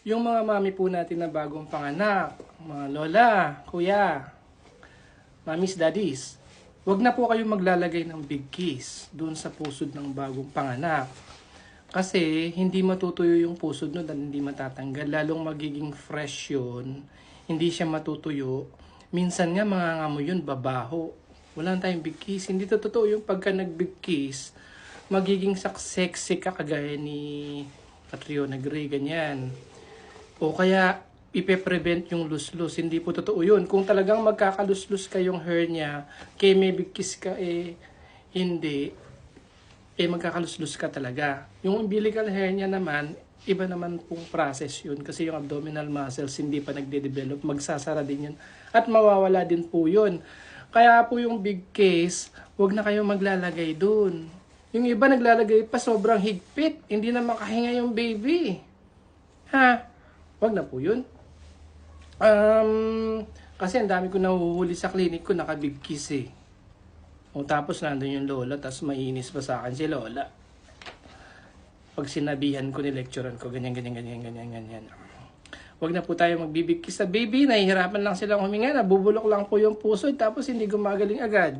Yung mga mami po natin na bagong panganak, mga lola, kuya, mamis, daddies, wag na po kayong maglalagay ng big kiss doon sa pusod ng bagong panganak. Kasi hindi matutuyo yung pusod nun at hindi matatanggal. Lalong magiging fresh yun. Hindi siya matutuyo. Minsan nga mga ngamo yun, babaho. Wala tayong big kiss. Hindi to totoo yung pagka nag-big kiss, magiging sexy ka kagaya ni Catriona Gray, ganyan. O kaya, ipe-prevent yung luslus. Hindi po totoo yun. Kung talagang magkakaluslus kayong hernia, kay may big kiss ka, eh, hindi, eh magkakaluslus ka talaga. Yung umbilical hernia naman, iba naman pong process yun kasi yung abdominal muscles hindi pa nagde-develop, magsasara din yun at mawawala din po yun. Kaya po yung big case, wag na kayong maglalagay dun. Yung iba naglalagay pa sobrang higpit, hindi na makahinga yung baby. Ha? Wag na po yun. Um, kasi ang dami ko nahuhuli sa clinic ko, naka-big kiss eh. O tapos nandun yung lola, tapos mainis pa sa akin si lola. Pag sinabihan ko ni lecturer ko, ganyan, ganyan, ganyan, ganyan, ganyan. Huwag na po tayo magbibigkis sa baby, nahihirapan lang silang huminga, nabubulok lang po yung puso, tapos hindi gumagaling agad.